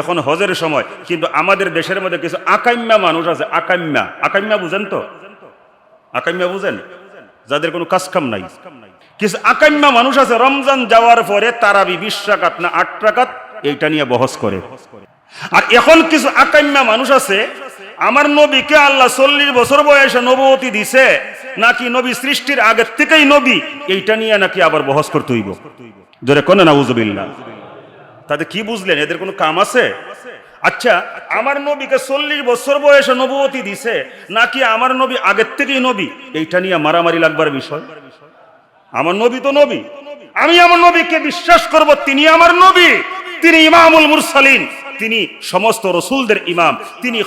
এখন হজের সময়, কিন্তু আমাদের দেশের মধ্যে কিছু আকাম্যা মানুষ আছে, আকাম্যা। আকাম্যা বুঝেন তো? আকাম্যা বুঝেন? যাদের কোনো কাজকাম নাই। কিছু আকাম্যা মানুষ আছে, রমজান যাওয়ার পরে তারাবি বিশ রাকাত না আট রাকাত এইটা নিয়ে বহস করে। আর এখন কিছু আকাম্যা মানুষ আছে, আমার নবীকে আল্লাহ চল্লিশ বছর বয়সে নবতী দিছে, নাকি নবী সৃষ্টির আগের থেকেই নবী, এইটা নিয়ে নাকি আবার বহস করতে হইব। জোরে কোনে না উজবিল্লা তাতে কি বুঝলেন? এদের কোনো কাম আছে? আচ্ছা আমার নবীকে চল্লিশ বছর বয়সে নবতী দিছে, নাকি আমার নবী আগের থেকেই নবী? এইটা নিয়ে মারামারি লাগবার বিষয়। আমার নবী তো নবী। আমি আমার নবীকে বিশ্বাস করব, তিনি আমার নবী। তিনি ইমামুল মুরসালিন। তিনি সমস্ত রসুলদের ইমাম। তিনি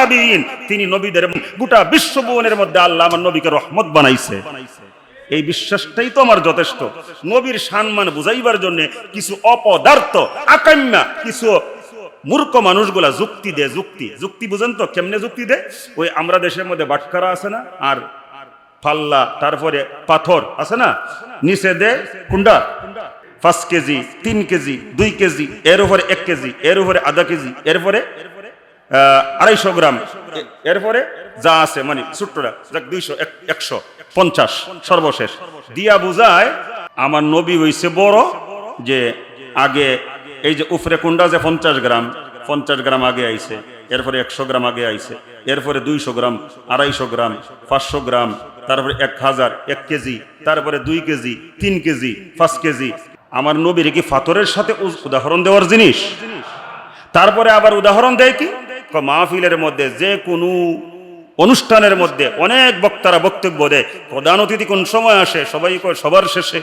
নবীন। তিনি নবীদের গোটা বিশ্বভুবনের মধ্যে আল্লাহ আমার নবীকে রহমত বানাইছে বানাইছে। এই বিশ্বাসটাই তো আমার যথেষ্ট। নবীর সম্মান বুঝাইবার জন্য কিছু অপদার্থ, আকাম্যা, কিছু মূর্খ মানুষগুলা যুক্তি দে, যুক্তি। যুক্তি বুঝেন তো, কেমনে যুক্তি দে? ওই আমরা দেশের মধ্যে বাটখারা আছে না, আর পাল্লা তারপরে পাথর আছে না? নিচে দে কুন্ডা পাঁচ কেজি, তিন কেজি, দুই কেজি, এর উপরে এক কেজি, এর উপরে আধা কেজি এরপরে আড়াইশো গ্রাম। এরপরে যা আছে মানে ছোট্টরা, যাক দুইশো, এক- একশো, পঞ্চাশ, সর্বশেষ। দিয়া বুঝায়, আমার নবী হইছে বড়, যে আগে এই যে উফরে কুন্ডা যে পঞ্চাশ গ্রাম পঞ্চাশ গ্রাম আগে আইছে, এরপরে একশো গ্রাম আগে আইছে, এরপরে দুইশো গ্রাম, আড়াইশো গ্রাম, পাঁচশো গ্রাম, তারপরে এক হাজার, এক কেজি, তারপরে দুই কেজি, তিন কেজি, পাঁচ কেজি। আমার নবীর কি ফাতরের সাথে উদাহরণ দেওয়ার জিনিস? তারপরে আবার উদাহরণ দেয় ক? মাহফিলের মধ্যে, যে কোনো অনুষ্ঠানের মধ্যে অনেক বক্তারা বক্তব্য দেয়। প্রধান অতিথি কোন সময় আসে? সবাই কয়, সবার শেষে।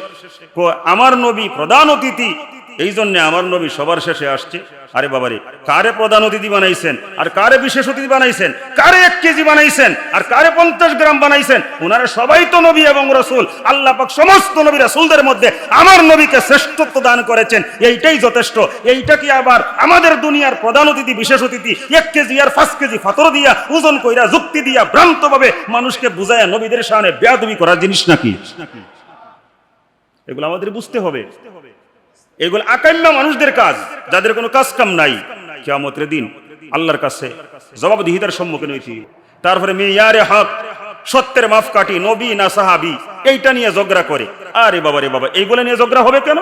আমার নবী প্রধান অতিথি। এই জন্যে আমার নবী সবার শেষে আসছে। আরে বাবারে, কারে প্রধান অতিথি বানাইছেন? আর কারে বিশেষ অতিথি বানাইছেন? কারে এক কেজি বানাইছেন? আর কারে পঞ্চাশ গ্রাম বানাইছেন? ওনারা সবাই তো নবী এবং রসুল। আল্লাহ পাক সমস্ত নবী রাসুলদের মধ্যে আমার নবীকে শ্রেষ্ঠত্ব দান করেছেন। এইটাই যথেষ্ট। এইটা কি আবার আমাদের দুনিয়ার প্রধান অতিথি, বিশেষ অতিথি? এক কেজি আর পাঁচ কেজি ফাতর দিয়া, ওজন কইরা, যুক্তি দিয়া, ভ্রান্তভাবে মানুষকে বুঝায়া নবীদের সামনে বেয়াদবি করার জিনিস নাকি? এগুলো আমাদের বুঝতে হবে। এগুলো আকাম্য মানুষদের কাজ, যাদের কোনো কাজ কাম নাই। কেয়ামতের দিন আল্লাহর কাছে জবাবদিহিতার সম্মুখীন হয়েছি তারপরে মেয়ারে হক, সত্যের মাফ কাটি নবী না সাহাবি, এইটা নিয়ে ঝগড়া করে। আরে বাবা রে বাবা, এইগুলো নিয়ে ঝগড়া হবে কেন?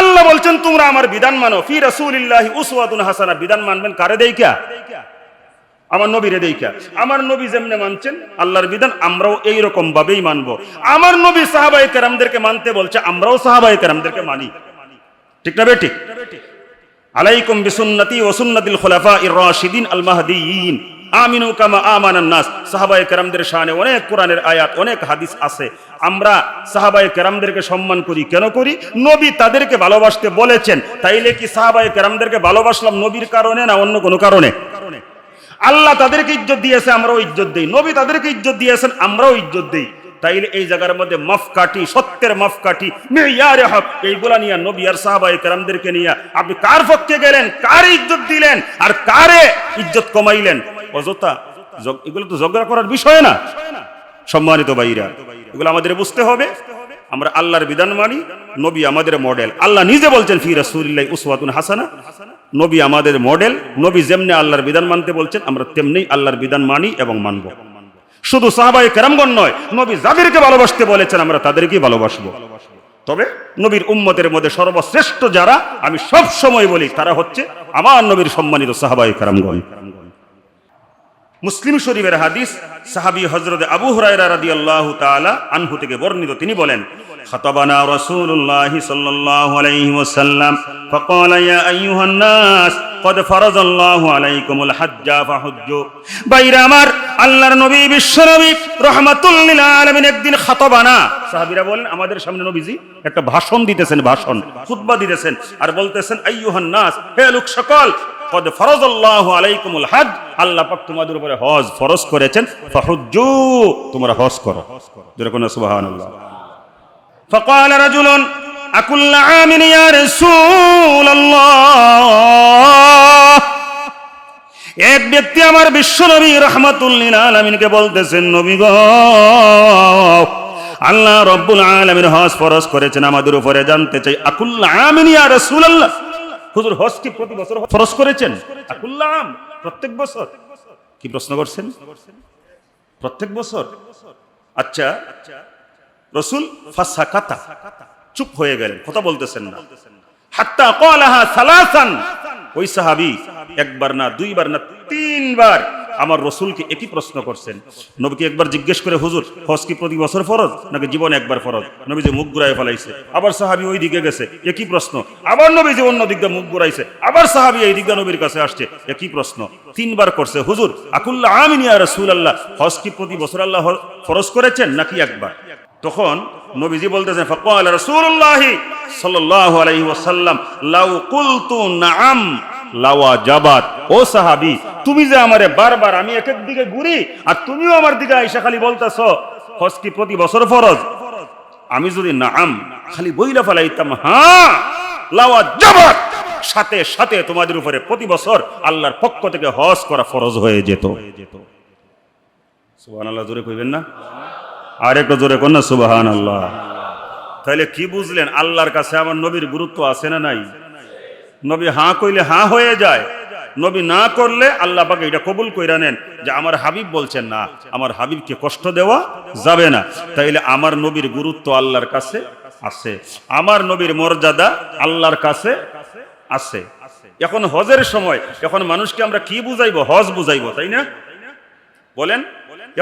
আল্লাহ বলছেন, তোমরা আমার বিধান মানো, ফি রাসূলিল্লাহি উসওয়াতুন হাসানা। বিধান মানবেন কারে দেইকা আমার নবীরে দেইকা আমার নবী যেমনে মানছেন, আল্লাহর বিধান আমরাও এই রকম ভাবেই মানবো। আমার নবী সাহাবায়ে কেরামদেরকে মানতে বলছে, আমরাও সাহাবায়ে কেরামদেরকে মানি। ঠিক না বেঠিক? আলাইকুম বিসুন্নতি ও সুন্নাতিল খুলাফা ইর রাশিদিন আল মাহদিয়িন আমিনু কামা আমানান নাস। সাহাবায়ে কেরামদের শানে অনেক কোরআনের আয়াত, অনেক হাদিস আছে। আমরা সাহাবায়ে কেরামদেরকে সম্মান করি। কেন করি? নবী তাদেরকে ভালোবাসতে বলেছেন। তাইলে কি সাহাবায়ে কেরামদেরকে ভালোবাসলাম নবীর কারণে না অন্য কোনো কারণে? আল্লাহ তাদেরকে ইজ্জত দিয়েছে, আমরাও ইজ্জত দেই। নবী তাদেরকে ইজ্জত দিয়েছেন, আমরাও ইজ্জত দেই। তাইলে এই জায়গার মধ্যে মাফ কাটি সত্যের মাফ কাটি মেয়ারে হক এইগুলা নিয়ে নবী আর সাহাবাই কেরামদেরকে নিয়ে আপনি কার পক্ষে গেলেন, কার ইজ্জত দিলেন, আর কারে ইজ্জত কমাইলেন? অযথা এগুলো তো ঝগড়া করার বিষয় না। সম্মানিত ভাইরা, এগুলো আমাদের বুঝতে হবে। আমরা আল্লাহর বিধান মানি, নবী আমাদের মডেল আল্লাহ নিজে বলছেন, ফি উসওয়াতুন হাসানা। নবী আমাদের মডেল নবী যেমনি আল্লাহর বিধান মানতে বলছেন, আমরা তেমনি আল্লাহর বিধান মানি এবং মানব। শুধু সাহাবায়ে কেরামগণ নয় নবী যাদেরকে ভালোবাসতে বলেছেন আমরা তাদেরকেই ভালোবাসবো তবে নবীর উম্মতের মধ্যে সর্বশ্রেষ্ঠ যারা আমি সব সময় বলি তারা হচ্ছে আমার নবীর সম্মানিত সাহাবায়ে কেরামগণ মুসলিম শরীফের হাদিস সাহাবী হযরত আবু হুরায়রা রাদিয়াল্লাহু তাআলা আনহু থেকে বর্ণিত তিনি বলেন خطبنا رسول الله صلى الله عليه وسلم فقال يا ايها الناس قد فرض الله عليكم الحج فحجوا বাইরা আমার আল্লাহর নবী বিশ্ব নবী রহমাতুল লিল আলামিন একদিন খাতবানা সাহাবীরা বলেন আমাদের সামনে নবীজি একটা ভাষণ দিতেছেন ভাষণ খুতবা দিতেছেন আর বলতেছেন আইয়ুহান নাস হে লোক সকল কদ ফরজাল্লাহু আলাইকুমুল হজ আল্লাহ পাক তোমাদের উপরে হজ ফরজ করেছেন ফাহুজ্জু তোমরা হজ করো জোরে কোন সুবহানাল্লাহ فقال رجل أكل عام يا رسول الله এক ব্যক্তি আমার বিশ্ব নবী রহমাতুল্লিল আলমিনকে বলতেছেন, নবী গো, আল্লাহ রব্বুল আলমিন হজ ফরজ করেছেন, আমাদের উপরে জানতে চাই, আকুল্লা আমিন ইয়া রাসূলুল্লাহ? হুজুর, হজ কি প্রতি বছর ফরজ করেছেন? আকুল্লাম প্রত্যেক বছর? কি প্রশ্ন করছেন? প্রত্যেক বছর? আচ্ছা রসুল ফাসাকাতা, চুপ হয়ে গেলেন, কথা বলতেছেন না। হাত্তা ক্বালাহা সালাসান ওই সাহাবি একবার না দুইবার না তিনবার আমার রসুলকে একই প্রশ্ন করছেন। নবীকে একবার জিজ্ঞেস করে, হুজুর, হজ কি প্রতি বছর ফরজ নাকি জীবন একবার ফরজ? নবী যে মুখ ঘুরাই ফেলাইছে। আবার সাহাবি ওই দিকে গেছে, একই প্রশ্ন। আবার নবী যে অন্য দিক মুখ ঘুরাইছে, আবার সাহাবি এই দিক দিয়ে নবীর কাছে আসছে, একই প্রশ্ন। তিনবার করছে, হুজুর আকুল্লাহ আমিন ইয়া রাসূলুল্লাহ, হজ কি প্রতি বছর আল্লাহ ফরজ করেছেন নাকি একবার? তখন নবীজি বলতেছেন ফাকাল রাসূলুল্লাহ তুমি যে বারবার আমি এক দিকে ঘুরি, আর তুমিও আমার দিকে আইসা খালি প্রতি বছর ফরজ? আমি যদি নাআম খালি ফেলাইতাম হ্যাঁ লাওয়া সাথে সাথে তোমাদের উপরে প্রতি বছর আল্লাহর পক্ষ থেকে হজ করা ফরজ হয়ে যেত। সুবহানাল্লাহ, জোরে কইবেন না? আর একটু জোরে কর না? সুবাহান আল্লাহ তাহলে কি বুঝলেন, আল্লাহর কাছে আমার নবীর গুরুত্ব আছে না নাই? নবী হাঁ কইলে হাঁ হয়ে যায়, নবী না করলে আল্লাহ পাকে এটা কবুল কইরা নেন যে আমার হাবিব বলছেন না, আমার হাবিবকে কষ্ট দেওয়া যাবে না। তাইলে আমার নবীর গুরুত্ব আল্লাহর কাছে আছে, আমার নবীর মর্যাদা আল্লাহর কাছে আছে। এখন হজের সময়, এখন মানুষকে আমরা কি বুঝাইবো? হজ বুঝাইবো, তাই না? বলেন,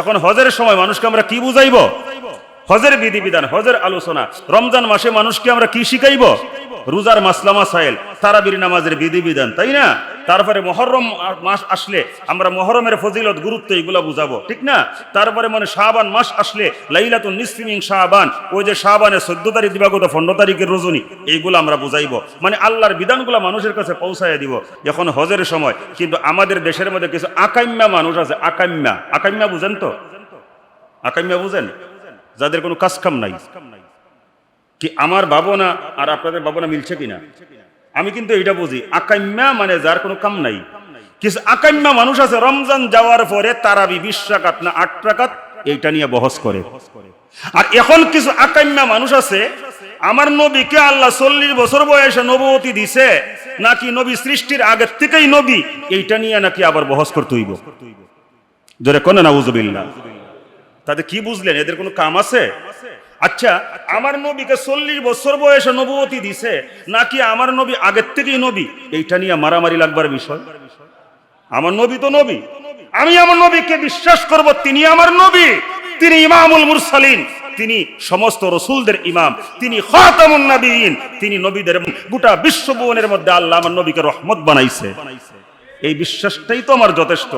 এখন হজের সময় মানুষকে আমরা কি বুঝাইব? হজের বিধিবিধান, হজের আলোচনা। রমজান মাসে মানুষকে আমরা কি শিখাইব? রোজার মাসলামা সাইল তারাবির নামাজের বিধিবিধান, তাই না? তারপরে মহরম মাস আসলে আমরা মহরমের ফজিলত, গুরুত্ব এগুলো বুঝাবো, ঠিক না? তারপরে মানে শাহবান মাস আসলে, লাইলাতুন নিসফিমিং শাহবান ওই যে শাহবানের চোদ্দ তারিখ দিবাগত পনেরো তারিখের রজনী এইগুলো আমরা বুঝাইবো। মানে আল্লাহর বিধানগুলো মানুষের কাছে পৌঁছায় দিব এখন হজের সময়। কিন্তু আমাদের দেশের মধ্যে কিছু আকাম্যা মানুষ আছে আকাম্যা আকাম্যা বুঝেন তো? আকাম্যা বুঝেন? যাদের কোনো কাজ কাম নাই। কি আমার ভাবনা আর আপনাদের ভাবনা মিলছে কিনা? আমি কিন্তু এটা বুঝি আকাম্যা মানে যার কোনো কাম নাই। কিছু আকাম্যা মানুষ আছে, রমজান যাওয়ার পরে তারাবি বিশ না আট রাকাত এইটা নিয়ে বহস করে। আর এখন কিছু আকাম্যা মানুষ আছে, আমার নবীকে আল্লাহ চল্লিশ বছর বয়সে নবতী দিছে, নাকি নবী সৃষ্টির আগের থেকেই নবী, এইটা নিয়ে নাকি আবার বহস করতে হইব। জোরে কোন না উজুবিল্লাহ তাতে কি বুঝলেন? এদের কোনো কাম আছে? আচ্ছা আমার নবীকে চল্লিশ বছর বয়সে নবতী দিছে, নাকি আমার নবী আগের থেকেই নবী? এইটা নিয়ে মারামারি লাগবার বিষয়। আমার নবী তো নবী। আমি আমার নবীকে বিশ্বাস করব, তিনি আমার নবী। তিনি ইমামুল মুরসালিন। তিনি সমস্ত রসুলদের ইমাম। তিনি নবীন। তিনি নবীদের গোটা বিশ্বভুবনের মধ্যে আল্লাহ আমার নবীকে রহমত বানাইছে বানাইছে। এই বিশ্বাসটাই তো আমার যথেষ্ট।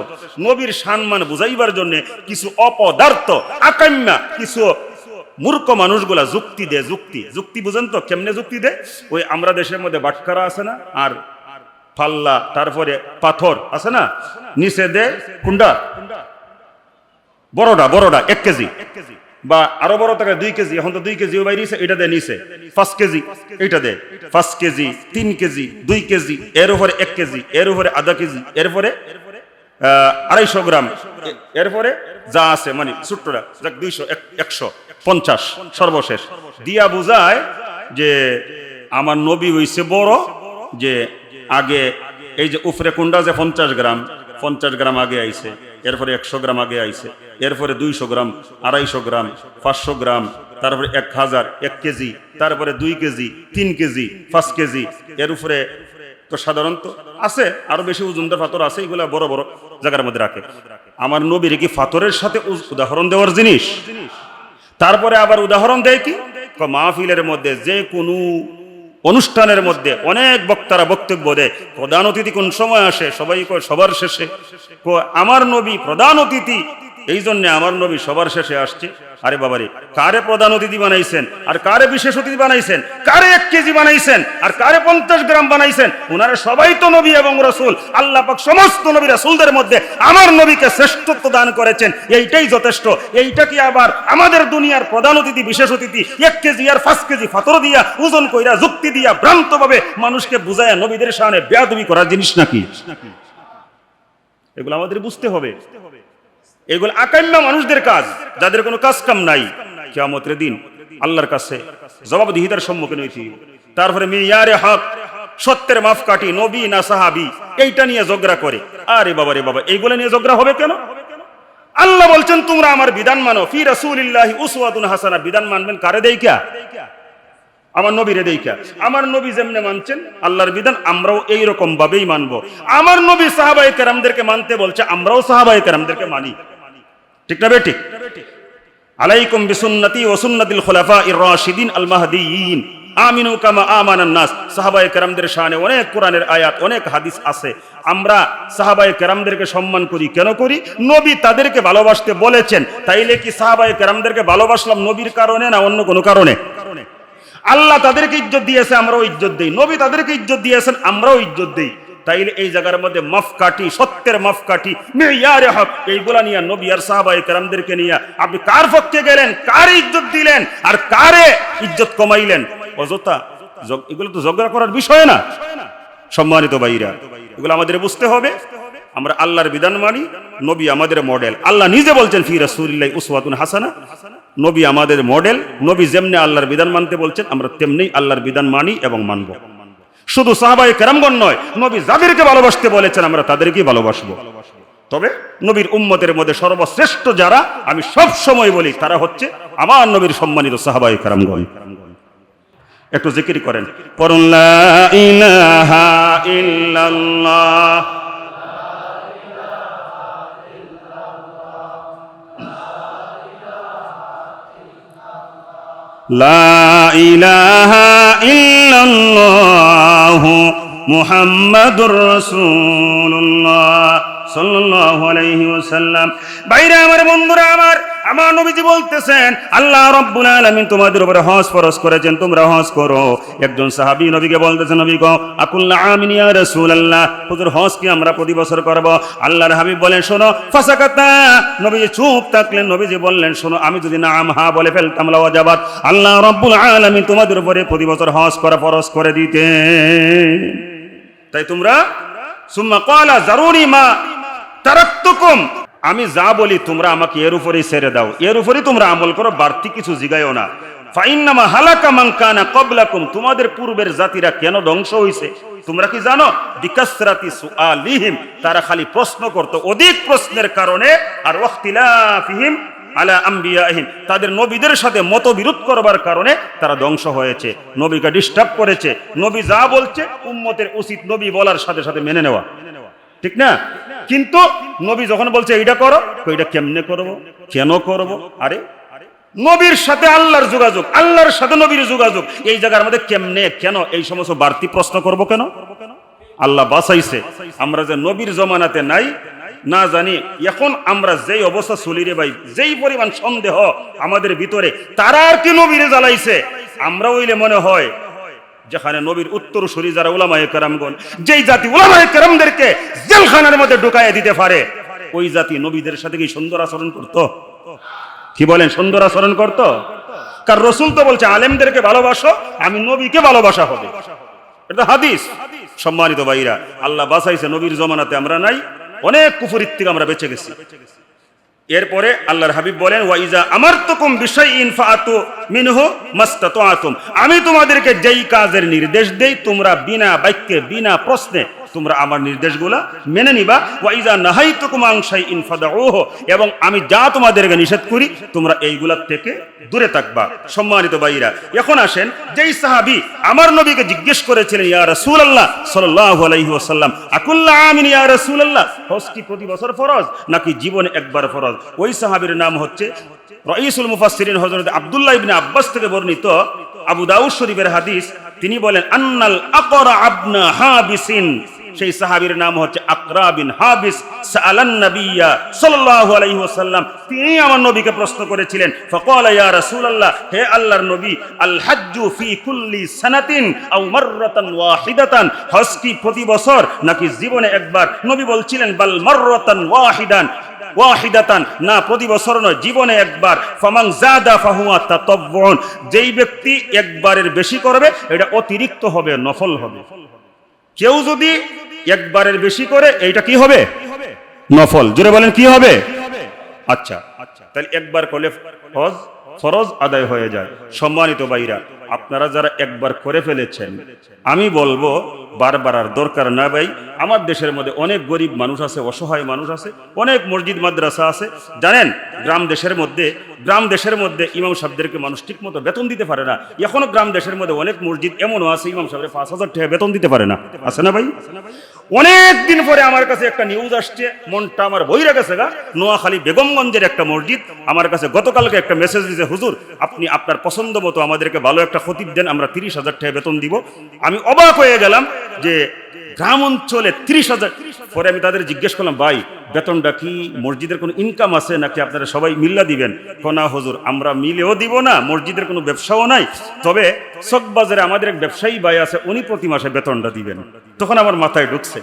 নবীর সম্মান বুঝাইবার জন্য কিছু অপদার্থ আকাম্যা কিছু মূর্খ মানুষগুলা যুক্তি দে, যুক্তি। যুক্তি বুঝেন তো, কেমনে যুক্তি দে? ওই আমরা দেশের মধ্যে বাটখারা আছে না, আর পাল্লা তারপরে পাথর আছে না? নিচে দে কুন্ডা বড়ডা বড়ডা এক কেজি এক কেজি। বা আরও বড় টাকা দুই কেজি, এখন তো দুই কেজিও বাইরিছে এটা দে নিচে পাঁচ কেজি, এটা দে পাঁচ কেজি, তিন কেজি, দুই কেজি, এর উপরে এক কেজি, এর উপরে আধা কেজি এরপরে আড়াইশো গ্রাম। এরপরে যা আছে মানে ছোট্টটা যাক দুইশো, এক- একশো, পঞ্চাশ, সর্বশেষ। দিয়া বুঝায় যে আমার নবী হইছে বড়, যে আগে, এই যে উফরে কুন্ডা যে পঞ্চাশ গ্রাম পঞ্চাশ গ্রাম আগে আইছে। এরপরে একশো গ্রাম আগে আইছে, এরপরে দুইশো গ্রাম, আড়াইশো গ্রাম, পাঁচশো গ্রাম, তারপরে এক হাজার, এক কেজি, তারপরে দুই কেজি, তিন কেজি, পাঁচ কেজি, এর উপরে তো সাধারণত আছে, আরও বেশি ওজনদার পাথর আছে, এগুলা বড় বড় জায়গার মধ্যে রাখে। আমার নবীর কি পাথরের সাথে উদাহরণ দেওয়ার জিনিস? তারপরে আবার উদাহরণ দেয় কি? মাহফিলের মধ্যে যে কোনো অনুষ্ঠানের মধ্যে অনেক বক্তারা বক্তব্য দেয়, প্রধান অতিথি কোন সময় আসে? সবাই কয়, সবার শেষে। আমার নবী প্রধান অতিথি। এই জন্যে আমার নবী সবার শেষে আসছে। আরে বাবারে, কারে প্রধান অতিথি বানাইছেন? আর কারে বিশেষ অতিথি বানাইছেন? কারে এক কেজি বানাইছেন? আর কারে পঞ্চাশ গ্রাম বানাইছেন? ওনারা সবাই তো নবী এবং রসুল। আল্লাহ পাক সমস্ত নবী রাসুলদের মধ্যে আমার নবীকে শ্রেষ্ঠত্ব দান করেছেন। এইটাই যথেষ্ট। এইটা কি আবার আমাদের দুনিয়ার প্রধান অতিথি, বিশেষ অতিথি? এক কেজি আর পাঁচ কেজি ফাতর দিয়া, ওজন কইরা, যুক্তি দিয়া, ভ্রান্তভাবে মানুষকে বুঝায় নবীদের সামনে বেয়াদবি করার জিনিস নাকি? এগুলো আমাদের বুঝতে হবে। এগুলো আকাম্য মানুষদের কাজ, যাদের কোনো কাজ কাম নাই। কেয়ামতের দিন আল্লাহর কাছে জবাবদিহিতার সম্মুখীন হয়েছি। তারপরে মিয়ারে হক, সত্যের মাপকাঠি নবী না সাহাবি, এইটা নিয়ে ঝগড়া করে। আরে বাবা রে বাবা, এইগুলো নিয়ে ঝগড়া হবে কেন? আল্লাহ বলছেন, তোমরা আমার বিধান মানো। ফি রাসূলিল্লাহি উসওয়াতুন হাসানা। বিধান মানবেন কারে দেইকা? আমার নবীরে দেইকা। আমার নবী যেমনে মানছেন, আল্লাহর বিধান আমরাও এই রকম ভাবেই মানবো। আমার নবী সাহাবায়ে কেরামদেরকে মানতে বলছে, আমরাও সাহাবায়ে কেরামদেরকে মানি। ঠিক না বেঠিক আলাইকুম বিসুন্নতি ও সুন্নাতিল খুলাফা ইর রাশিদিন আল মাহদিয়িন আমিনু কামা আমানান নাস। সাহাবায়ে কেরামদের শানে অনেক কোরআনের আয়াত, অনেক হাদিস আছে। আমরা সাহাবায়ে কেরামদেরকে সম্মান করি। কেন করি? নবী তাদেরকে ভালোবাসতে বলেছেন। তাইলে কি সাহাবায়ে কেরামদেরকে ভালোবাসলাম নবীর কারণে না অন্য কোনো কারণে? আল্লাহ তাদেরকে ইজ্জত দিয়েছে, আমরাও ইজ্জত দেই। নবী তাদেরকে ইজ্জত দিয়েছেন, আমরাও ইজ্জত দেই। তাইলে এই জায়গার মধ্যে মাফকাঠি, সত্যের মাফকাঠি মেয়ারে হক, এইগুলা নিয়ে নবী আর সাহাবাই কেরামদেরকে নিয়ে আপনি কার পক্ষে গেলেন, কার ইজ্জত দিলেন, আর কারে ইজ্জত কমাইলেন? অযথা এগুলো তো ঝগড়া করার বিষয় না। সম্মানিত ভাইরা, এগুলো আমাদের বুঝতে হবে। আমরা আল্লাহর বিধান মানি, নবী আমাদের মডেল। আল্লাহ নিজে বলছেন, ফি উসওয়াতুন হাসানা। নবী আমাদের মডেল, নবী যেমনি আল্লাহর বিধান মানতে বলছেন, আমরা তেমনি আল্লাহর বিধান মানি এবং মানব। শুধু সাহাবাই কেরামগণ নয়, নবী যাদেরকে ভালোবাসতে বলেছেন, আমরা তাদেরকেই ভালোবাসবো। তবে নবীর উম্মতের মধ্যে সর্বশ্রেষ্ঠ যারা, আমি সব সময় বলি, তারা হচ্ছে আমার নবীর সম্মানিত সাহাবাই কেরামগণ। একটু জিকির করেন। ইলাহা ইল্লাল্লাহ। লা ইলাহা ইল্লাল্লাহ। মুহাম্মাদুর রাসূলুল্লাহ সাল্লাল্লাহু আলাইহি করেছেন, তোমরা করো। একজন বলতেছেন প্রতি বছর করব? আল্লাহর শোনো বললেন, শোনো, আমি যদি নাম হা বলে ফেলতাম, লাওয়াজাবাত, আল্লাহ রাব্বুল আলামিন তোমাদের উপরে প্রতি বছর হজ করা করে দিতেন। তাই তোমরা, সুম্মা জারুনি মা আমি যা বলি তোমরা আমাকে এর উপরেই ছেড়ে দাও। এর উপরেই তোমরা আমল করো, বাড়তি কিছু জিগায়ও না। হালাকা মান কানা ক্বাবলাকুম। তোমাদের পূর্বের জাতিরা কেন ধ্বংস তোমরা কি জানো? বিকাসরাতি সুআলিহিম। তারা খালি প্রশ্ন করত অধিক প্রশ্নের কারণে, আর ওয়াখতিলাফিহিম আলা আম্বিয়াহিম তাদের নবীদের সাথে মতবিরোধ করবার কারণে তারা ধ্বংস হয়েছে। নবীকে ডিস্টার্ব করেছে। নবী যা বলছে, উম্মতের উচিত নবী বলার সাথে সাথে মেনে নেওয়া। ঠিক না? কিন্তু নবী যখন বলছে, এইটা করো এটা কেমনে করব? কেন করব? আরে, নবীর সাথে আল্লাহর যোগাযোগ, আল্লাহর সাথে নবীর যোগাযোগ। এই জায়গার মধ্যে কেমনে, কেন? এই সমস্ত বাড়তি প্রশ্ন করব কেন? আল্লাহ বাঁচাইছে। আমরা যে নবীর জমানাতে নাই, না জানি, এখন আমরা যেই অবস্থা চলি রে ভাই, যেই পরিমাণ সন্দেহ আমাদের ভিতরে, তারা আর কি নবীরে জ্বালাইছে? আমরা হইলে মনে হয় যেখানে নবীর উত্তর সরি যারা উলামায়ে কেরামগণ, যেই জাতি উলামায়ে কেরামদেরকে জেলখানার মধ্যে ঢুকাইয়া দিতে পারে, ওই জাতি নবীদের সাথে কি সুন্দর আচরণ করতো? কি বলেন, সুন্দর আচরণ করতো? কার রসুল তো বলছে, আলেমদেরকে ভালোবাসো, আমি নবীকে ভালোবাসা হবে। এটা হাদিস। সম্মানিত ভাইরা, আল্লাহ বাসাইছে নবীর জমানাতে আমরা নাই, অনেক কুফরিত থেকে আমরা বেঁচে গেছি। এরপরে আল্লাহর হাবিব বলেন ওয়াইজা আমার তো কম বিষয় ইনফাতু মিনহ মাস্তাতুআতুম। আমি তোমাদেরকে যেই কাজের নির্দেশ দেই, তোমরা বিনা বাক্যে, বিনা প্রশ্নে তোমরা আমার নির্দেশগুলা মেনে নিবা। ওয়াইজা নাহাইতুকুম আন শাইইন ফাদাউহু, এবং আমি যা তোমাদেরকে নিষেধ করি, তোমরা এইগুলা থেকে দূরে থাকবা। সম্মানিত ভাইরা, এখন আসেন, যেই সাহাবী আমার নবীকে জিজ্ঞেস করেছিলেন, ইয়া রাসূলুল্লাহ সাল্লাল্লাহু আলাইহি ওয়াসাল্লাম, আকুল্লা আমিন ইয়া রাসূলুল্লাহ? হজ কি প্রতি বছর ফরজ, নাকি জীবনে একবার ফরজ? ওই সাহাবীর নাম হচ্ছে রঈসুল মুফাসসিরিন হযরত আব্দুল্লাহ ইবনে আব্বাস থেকে বর্ণিত আবু দাউদ শরীফের হাদিস। তিনি বলেন, আন্নাল আকরা আবনা হাবিসিন। সেই সাহাবীর নাম হচ্ছে আকরা বিন হাবিস। সাআলান নবিয়্যা সাল্লাল্লাহু আলাইহি ওয়াসাল্লাম। তিনি আমার নবীকে প্রশ্ন করেছিলেন, ফাকালা ইয়া রাসূলুল্লাহ, হে আল্লাহর নবী আল হাজ্জু ফি কুল্লি সানাতিন আও মাররাতান ওয়াহিদাতান? হজ কি প্রতি বছর নাকি জীবনে একবার? নবী বলছিলেন, বাল মাররাতান ওয়াহিদান, ওয়াহিদাতান। না, প্রতি বছর নয়, জীবনে একবার। ফামাং জাদা ফাহুয়া তাতাব্বুন। যেই ব্যক্তি একবারের বেশি করবে, এটা অতিরিক্ত হবে, নফল হবে। কেউ যদি একবারের বেশি করে, এইটা কি হবে? নফল। জোরে বলেন, কি হবে? আচ্ছা আচ্ছা। তাহলে একবার করলে হজ ফরজ আদায় হয়ে যায়। সম্মানিত ভাইরা, আপনারা যারা একবার করে ফেলেছেন, আমি বলব, বারবার আর দরকার না ভাই আমার দেশের মধ্যে অনেক গরিব মানুষ আছে, অসহায় মানুষ আছে, অনেক মসজিদ, মাদ্রাসা আছে। জানেন, গ্রাম দেশের মধ্যে, গ্রাম দেশের মধ্যে ইমাম সাহেবদেরকে মানুষ ঠিক মতো বেতন দিতে পারে না। এখনও গ্রাম দেশের মধ্যে অনেক মসজিদ এমনও আছে, ইমাম সাহেবের পাঁচ হাজার টাকা বেতন দিতে পারে না। আছে না ভাই? অনেক দিন পরে আমার কাছে একটা নিউজ আসছে, মনটা আমার বইরা গেছে গা। নোয়াখালী বেগমগঞ্জের একটা মসজিদ, আমার কাছে গতকালকে একটা মেসেজ দিয়েছে হুজুর, আপনি আপনার পছন্দ মতো আমাদেরকে ভালো একটা খতিব দেন, আমরা তিরিশ হাজার টাকা বেতন দিব। আমি অবাক হয়ে গেলাম যে গ্রাম অঞ্চলে তিরিশ হাজার। পরে আমি তাদের জিজ্ঞেস করলাম, ভাই, বেতনটা কি? মসজিদের কোনো ইনকাম আছে নাকি আপনারা সবাই মিল্লা দিবেন? কোনা হজুর, আমরা মিলেও দিব না, মসজিদের কোনো ব্যবসাও নাই। তবে চকবাজারে আমাদের এক ব্যবসায়ী ভাই আছে, উনি প্রতি মাসে বেতনটা দিবেন। তখন আমার মাথায় ঢুকছে।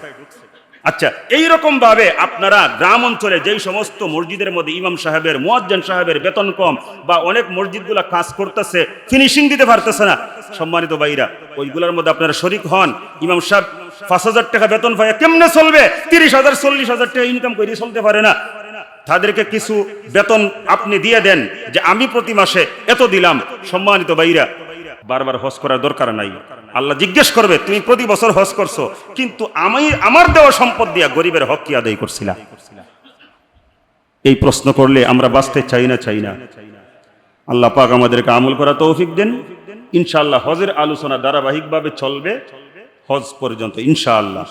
আচ্ছা এই রকম ভাবে আপনারা গ্রাম অঞ্চলে যেই সমস্ত মসজিদের মধ্যে ইমাম সাহেবের, মুয়াজ্জান সাহেবের বেতন কম বা অনেক মসজিদগুলা কাজ করতেছে ফিনিশিং দিতে পারতেছে না। সম্মানিত ভাইরা, ওইগুলোর মধ্যে আপনারা শরিক হন। ইমাম সাহেব পাঁচ হাজার টাকা বেতন পায় কেমনে চলবে? তিরিশ হাজার, চল্লিশ হাজার টাকা ইনকাম করে চলতে পারে না। তাদেরকে কিছু বেতন আপনি দিয়ে দেন যে আমি প্রতি মাসে এত দিলাম। সম্মানিত বারবার করার দরকার নাই। আল্লাহ জিজ্ঞেস করবে, তুমি প্রতি বছর করছ? কিন্তু আমি আমার দেওয়া সম্পদ দিয়া গরিবের হক কি আদায় করছিলা এই প্রশ্ন করলে আমরা বাঁচতে চাই না চাই না। আল্লাহ পাক আমাদেরকে আমল করা তৌফিক দেন। ইনশাআল্লাহ হজের আলোচনা ধারাবাহিকভাবে চলবে। হজ পর্যন্ত ইনশাআল্লাহ।